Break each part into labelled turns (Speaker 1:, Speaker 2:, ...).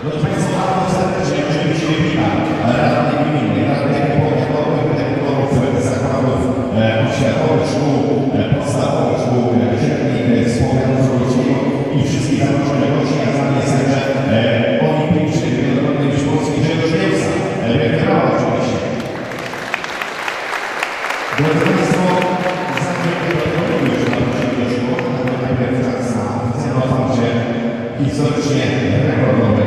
Speaker 1: Proszę Państwa, serdecznie no e, oczywiście witam Rady Gminy, Rady Powiatowych, Dyrektorów Zakładów Oświatowych, Szkół Podstawowych, Szkół e, Średnich, Społecznych e, Rodziców i wszystkich zaproszonych gości, a znany jest także olimpijczyk wielokrotny już polski Grzegorz Wielsa, Rektora oczywiście. Drodzy Państwo,
Speaker 2: zamknięte i
Speaker 3: co rekordowej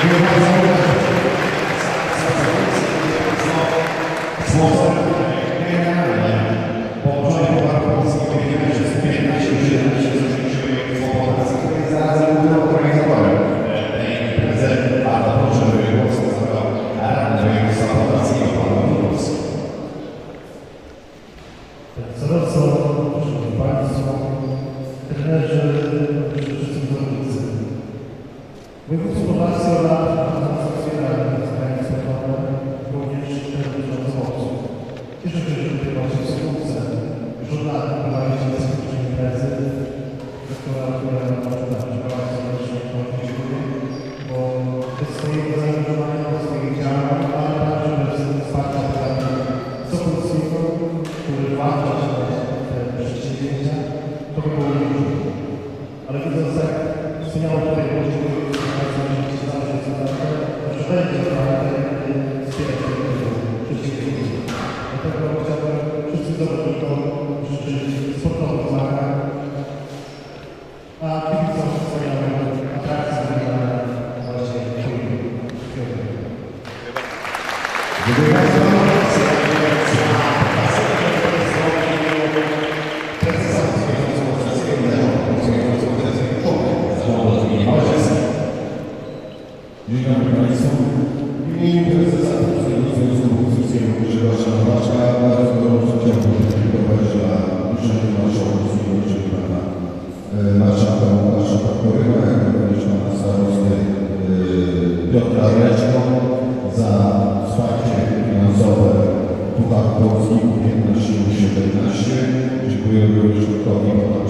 Speaker 3: Thank you.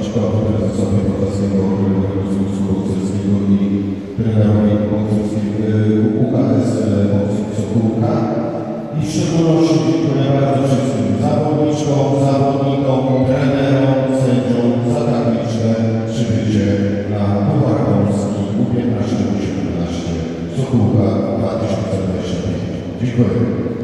Speaker 3: Szkoła Wypracowej Potaskiego Okręgowego Związku Obywatelskiego i trenerowi Premierowej UKS UK i w szczególności dziękuję bardzo wszystkim zawodniczkom, zawodnikom, trenerom, sędziom za takliczne przybycie na Puchar Polski U15-17 Sokółka 2025. Dziękuję.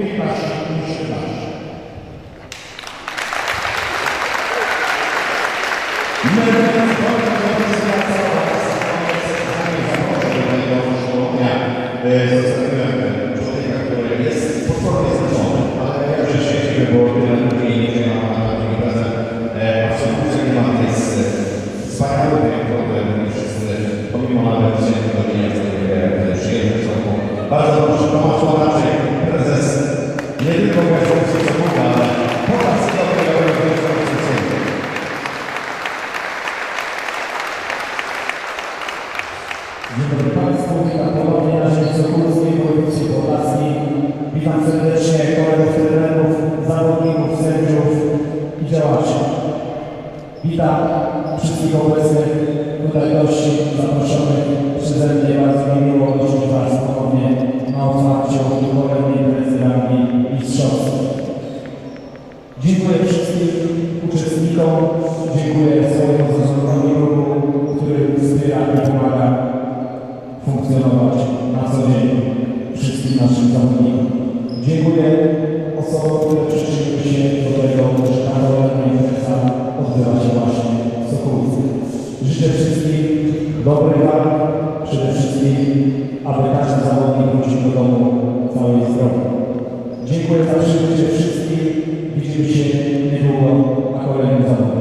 Speaker 4: opyta się i przydarzy.
Speaker 1: Zostawiłem człowieka, który jest potwornie zmęczony, ale ja już szczęśliwy, bo tyle ludzi nie ma na tym razem. Absolutnie nie mamy tej wspaniałej wyjątkowej, wszyscy pomimo nawet się do niej przyjemnie są. Bardzo proszę,
Speaker 4: pomocą raczej. Witam wszystkich obecnych tutaj gości zaproszonych przeze mnie. Bardzo mi miło gościć Was ponownie na otwarciu kolejnej imprezy mistrzowskiej. Dziękuję wszystkim uczestnikom, dziękuję swojemu zarządowi ruchu, który wspiera i pomaga funkcjonować na co dzień wszystkim naszym zawodnikom. Dziękuję osobom, które przyczyniły się do tego, że ta kolejna impreza odbywa się właśnie. Życzę wszystkim dobrych walk, przede wszystkim, aby każdy zawodnik wrócił do domu cały i zdrowy. Dziękuję za przybycie wszystkim. Widzimy się niedługo na kolejnym zawodach.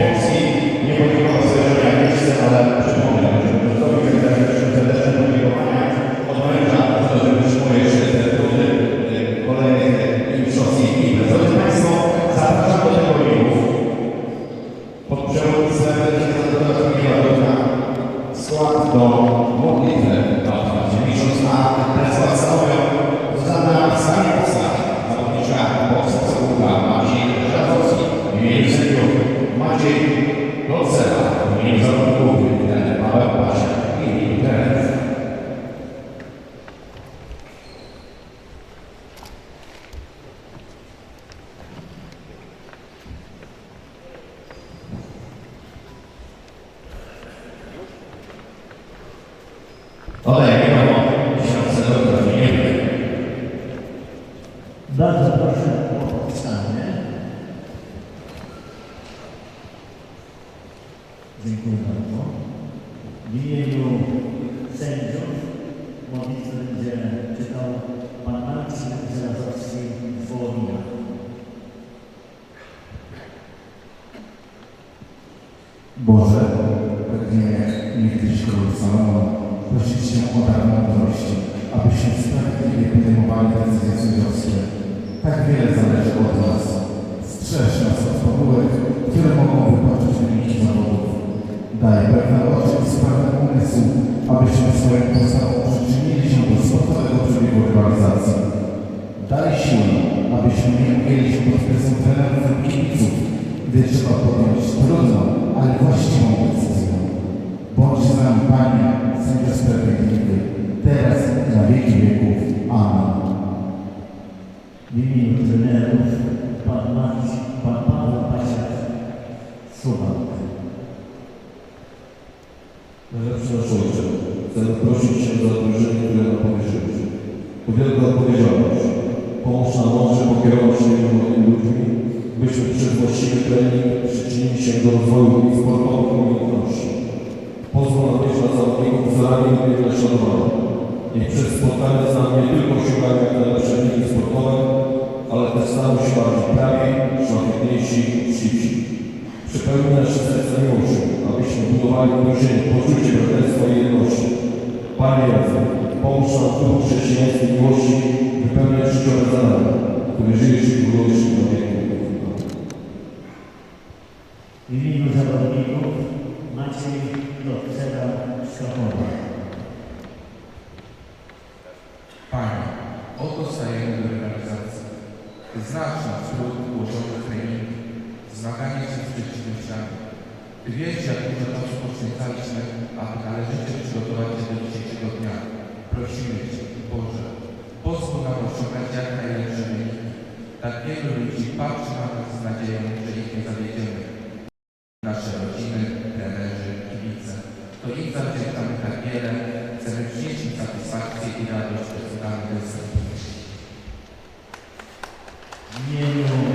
Speaker 1: Polski nie podziękował sobie, że miał miejsce, ale przypomnę, że Piotrowi wydaliśmy serdeczne podziękowania od męża, za to, że wytrzymuje jeszcze te trudne e, kolejnych mistrzowskich imprez. Drodzy Państwo, zapraszam do tego ringu pod przewodnictwem Księdza Ładowna skład do modlitwy na otwarcie miesiąc na Presła stanowią Zuzanna Skaliewska, zawodnicza boksa Sokoła, Maciej Żadowski, w imieniu sędziów Maciej Golcera, w imieniu zawodników trener Paweł Pasiak i w imieniu trenerów. Odejmijmy tysiące do trafienia.
Speaker 5: Bardzo proszę o powstanie. Dziękuję bardzo. W imieniu sędziów modlitwę będzie czytał pan Marcin Żelazowski z Wołomina.
Speaker 6: Boże, pragniemy niegdyś Salomon prosić Cię o dar mądrości, abyśmy umysł, abyśmy swoją postawą przyczynili się do sportowego przebiegu rywalizacji. Daj siłę, abyśmy nie ugięli się pod presją trenerów lub kibiców, gdy trzeba podjąć trudną, ale właściwą decyzję. Bądź z nami, Panie, sędzia sprawiedliwy, teraz i na wieki wieków. Amen.
Speaker 5: W imieniu trenerów pan Marcin, pan Paweł Pasiak z Suwałk.
Speaker 7: Najlepszy nasz Ojcze, chcemy prosić Cię za drużyny, które nam powierzyłeś. To wielka odpowiedzialność. Pomóż nam mądrze pokierować się młodymi ludźmi, byśmy przez właściwy trening przyczynili się do rozwoju ich sportowych umiejętności. Pozwól na zawodników wzorami i naśladowania. Niech przez spotkanie z nami nie tylko jak najlepsze wyniki sportowe, ale też staną się bardziej prawi, szlachetniejsi, uczciwsi. Przypełnij nasze serca miłością, abyśmy budowali w drużynie poczucie braterstwa i jedności. Panie Jezu, pomóż nam duchu chrześcijańskiej miłości wypełniać życiowe zadania, które żyjesz i budujesz.
Speaker 5: W imieniu zawodników
Speaker 8: oto stajemy do rywalizacji. Znasz nasz trud włożony w trening, zmaganie się z przeciwnościami. Wiesz, jak dużo czasu poświęcaliśmy, aby należycie przygotować się do dzisiejszego dnia. Prosimy Cię, Boże, pozwól jak najlepsze. Tak wielu ludzi patrzy na nas z nadzieją, że ich nie zawiedziemy. Satysfakcję i radość wydanych gestach.
Speaker 9: W imieniu